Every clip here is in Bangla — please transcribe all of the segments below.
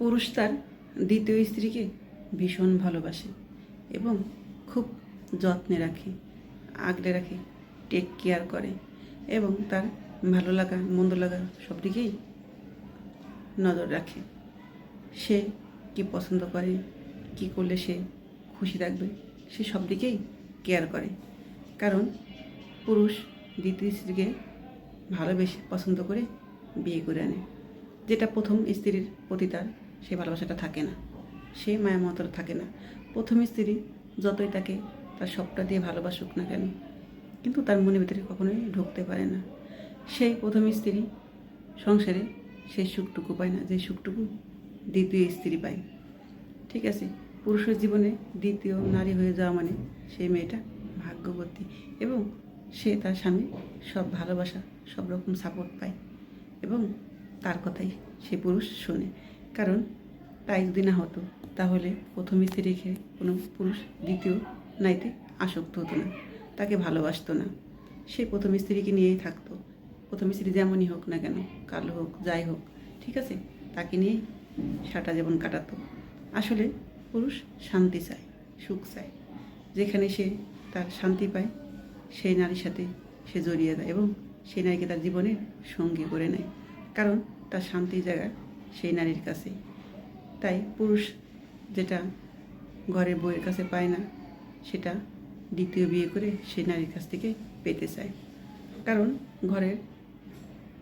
পুরুষ তার দ্বিতীয় স্ত্রীকে ভীষণ ভালোবাসে এবং খুব যত্নে রাখে, আগলে রাখে টেক কেয়ার করে এবং তার ভালো লাগা, মন্দ লাগা সব দিকেই নজর রাখে। সে কি পছন্দ করে, কি করলে সে খুশি থাকবে, সে সব দিকেই কেয়ার করে। কারণ পুরুষ দ্বিতীয় স্ত্রীকে ভালোবেসে পছন্দ করে বিয়ে করে আনে, যেটা প্রথম স্ত্রীর প্রতি তার সেই ভালোবাসাটা থাকে না। সে মায়া মতর থাকে না। প্রথম স্ত্রী যতই তাকে তার সবটা দিয়ে ভালোবাসুক না কেন, কিন্তু তার মনের ভিতরে কখনোই ঢুকতে পারে না। সেই প্রথম স্ত্রী সংসারে সেই সুখটুকু পায় না, যে সুখটুকু দ্বিতীয় স্ত্রী পায়। ঠিক আছে, পুরুষের জীবনে দ্বিতীয় নারী হয়ে যাওয়া মানে সেই মেয়েটা ভাগ্যবতী এবং সে তার স্বামী সব ভালোবাসা, সব রকম সাপোর্ট পায় এবং তার কথাই সে পুরুষ শোনে। কারণ তাই যদি না হতো, তাহলে প্রথম স্ত্রী রেখে কোনো পুরুষ, দ্বিতীয় নাইতে আসক্ত হতো না, তাকে ভালোবাসতো না। সে প্রথম স্ত্রীকে নিয়েই থাকতো। প্রথম স্ত্রী যেমনই হোক না কেন, কালো হোক, যাই হোক, ঠিক আছে? তাকে নিয়েই সারা জীবন কাটাতো। আসলে পুরুষ শান্তি চায়, সুখ চায়। যেখানে সে তার শান্তি পায়, সেই নারীর সাথে সে জড়িয়ে দেয় এবং সেই নারীকে তার জীবনের সঙ্গী করে নেয়। কারণ তার শান্তির জায়গা সেই নারীর কাছেই। তাই পুরুষ যেটা ঘরের বউয়ের কাছে পায় না, সেটা দ্বিতীয় বিয়ে করে সেই নারীর কাছ থেকে পেতে চায়। কারণ ঘরের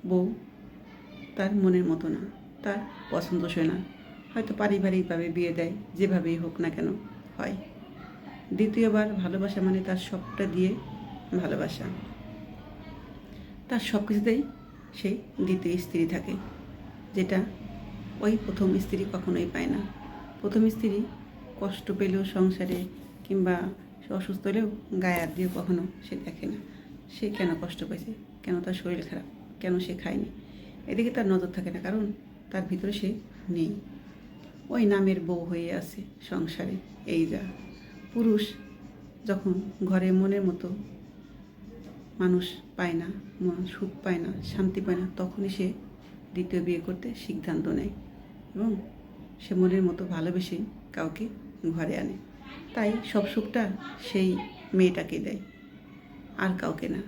বউ তার মনের মতো না, তার পছন্দসই না। হয়তো পারিবারিকভাবে বিয়ে দেয়, যেভাবেই হোক না কেন হয়। দ্বিতীয়বার ভালোবাসা মানে তার সবটা দিয়ে ভালোবাসা। তার সব কিছুতেই সেই দ্বিতীয় স্ত্রী থাকে, যেটা ওই প্রথম স্ত্রী কখনোই পায় না। প্রথম স্ত্রী কষ্ট পেলেও সংসারে কিংবা অসুস্থ হলেও গায়ে হাত দিয়ে কখনো সে দেখে না। সে কেন কষ্ট পেয়েছে? কেন তার শরীর খারাপ? কেন সে খায়নি? এদিকে তার নজর থাকে না, কারণ তার ভিতরে সে নেই। ওই নামের বউ হয়ে আছে সংসারে, এই যা। পুরুষ যখন ঘরে মনের মতো মানুষ পায় না সুখ পায় না, শান্তি পায় না, তখনই সে দ্বিতীয় বিয়ে করতে সিদ্ধান্ত নেয়। এবং সে মনের মতো ভালোবেসে কাউকে ঘরে আনে। তাই সব সুখটা সেই মেয়েটাকে দেয়, আর কাউকে না।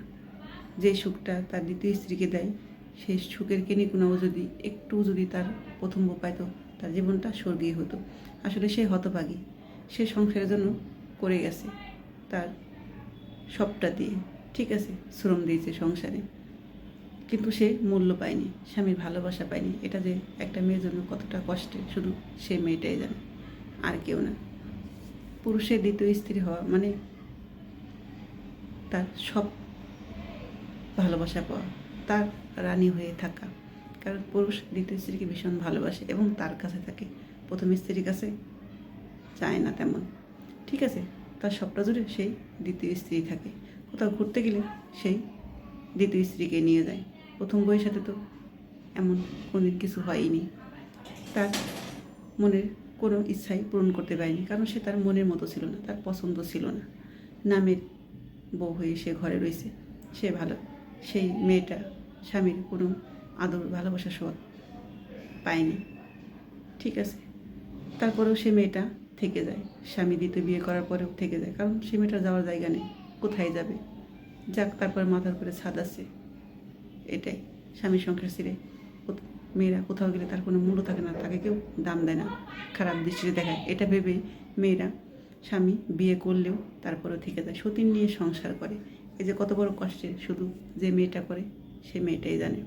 যে সুখটা তার দ্বিতীয় স্ত্রীকে দেয় সেই সুখের কিনে কোনো যদি একটু যদি তার প্রথম পাইতো, তার জীবনটা স্বর্গীয় হতো। আসলে সে হতভাগী। সে সংসারের জন্য করে গেছে, তার সবটা দিয়ে। ঠিক আছে, শ্রম দিয়েছে সংসারে। কিন্তু সে মূল্য পায়নি, স্বামীর ভালোবাসা পায়নি। এটা যে একটা মেয়ের জন্য কতটা কষ্টের, শুধু সে মেয়েটাই জানে, আর কেউ না। পুরুষের দ্বিতীয় স্ত্রী হওয়া মানে তার সব ভালোবাসা পাওয়া, তার রানী হয়ে থাকা। কারণ পুরুষ দ্বিতীয় স্ত্রীকে ভীষণ ভালোবাসে এবং তার কাছে থাকে। প্রথম স্ত্রীর কাছে চায় না তেমন। ঠিক আছে, তার সবটা জুড়ে সেই দ্বিতীয় স্ত্রী থাকে। কোথাও ঘুরতে গেলে সেই দ্বিতীয় স্ত্রীকে নিয়ে যায়। প্রথম বইয়ের সাথে তো এমন কোনো কিছু হয়নি। তার মনের কোনো ইচ্ছাই পূরণ করতে পারেনি, কারণ সে তার মনের মতো ছিল না, তার পছন্দ ছিল না। নামের বউ হয়ে সে ঘরে রয়েছে, সে ভালো। সেই মেয়েটা স্বামীর কোনো আদর ভালোবাসা সব পায়নি। ঠিক আছে, তারপরেও সে মেয়েটা থেকে যায়। স্বামী দ্বিতীয় বিয়ে করার পরেও থেকে যায়, কারণ সে মেয়েটা যাওয়ার জায়গা নেই, কোথায় যাবে? যাক, তারপর মাথার উপরে ছাদ আছে। এটাই। স্বামীর সংসার ছেড়ে মেয়েরা কোথাও গেলে তার কোনো মূল্য থাকে না, তাকে কেউ দাম দেয় না, খারাপ দৃষ্টিতে দেখায়। এটা ভেবে মেয়েরা স্বামী বিয়ে করলেও তারপরেও থেকে যায়। সতীন নিয়ে সংসার করে। এই যে কত বড় কষ্টের শুধু যে মেয়েটা করে, সে মেয়েটাই জানে।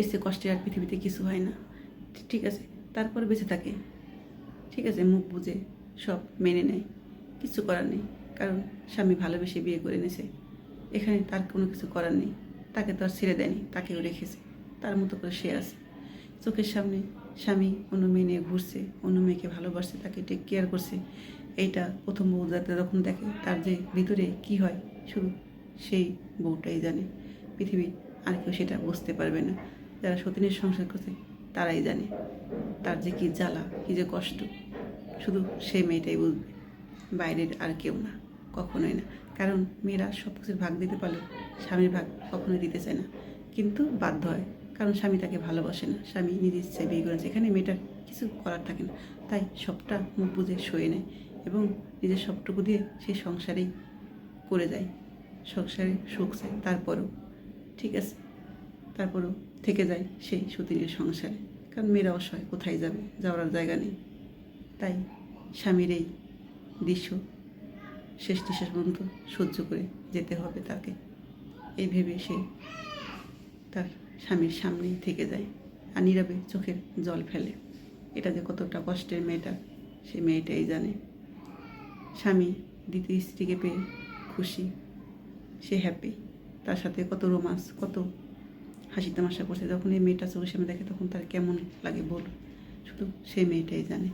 এসে কষ্টে আর পৃথিবীতে কিছু হয় না। ঠিক আছে, তারপর বেঁচে থাকে। ঠিক আছে, মুখ বুঝে সব মেনে নেয়। কিছু করার নেই, কারণ স্বামী ভালোবেসে বিয়ে করে এনেছে। এখানে তার কোনো কিছু করার নেই। তাকে তো আর ছেড়ে দেয়নি, তাকেও রেখেছে। তার মতো করে সে আছে। চোখের সামনে স্বামী অন্য মেয়ে নিয়ে ঘুরছে, অন্য মেয়েকে ভালোবাসছে, তাকে টেক কেয়ার করছে। এইটা প্রথম বউ যাতে যখন দেখে তার যে ভিতরে কি হয়, শুধু সেই বউটাই জানে। পৃথিবী আর কেউ সেটা বুঝতে পারবে না। যারা সতীনের সংসার করছে, তারাই জানে। তার যে কি জ্বালা, কি যে কষ্ট, শুধু সেই মেয়েটাই বুঝবে। বাইরের আর কেউ না, কখনোই না। কারণ মেয়েরা সব কিছুর ভাগ দিতে পারলে স্বামীর ভাগ কখনোই দিতে চায় না। কিন্তু বাধ্য হয়, কারণ স্বামী তাকে ভালোবাসে না। স্বামী নিজের ইচ্ছায় বিয়ে করেছে। এখানে মেয়েটার কিছু করার থাকে না। তাই সবটা মুখ বুঝে সয়ে নেয় এবং নিজের সবটুকু দিয়ে সেই সংসারেই করে যায়। সংসারে সুখ চায়। তারপরও, ঠিক আছে, তারপরও থেকে যায় সেই সতীনের সংসারে। কারণ মেয়েরা অসহায়, কোথায় যাবে? যাওয়ার জায়গা নেই। তাই স্বামীর এই দৃশ্য শেষ নিঃশ্বাস পর্যন্ত সহ্য করে যেতে হবে তাকে। এই ভেবে সে তার স্বামীর সামনেই থেকে যায় আর নীরবে চোখের জল ফেলে। এটা যে কতটা কষ্টের মেয়েটা, সে মেয়েটাই জানে। স্বামী দ্বিতীয় স্ত্রীকে পেয়ে খুশি। সে হ্যাপি তার সাথে কত রোমান্স কত হাসি তামাশা করছে। যখন এই মেয়েটা চোখের সামনে দেখে তখন তার কেমন লাগে বল শুধু সেই মেয়েটাই জানে।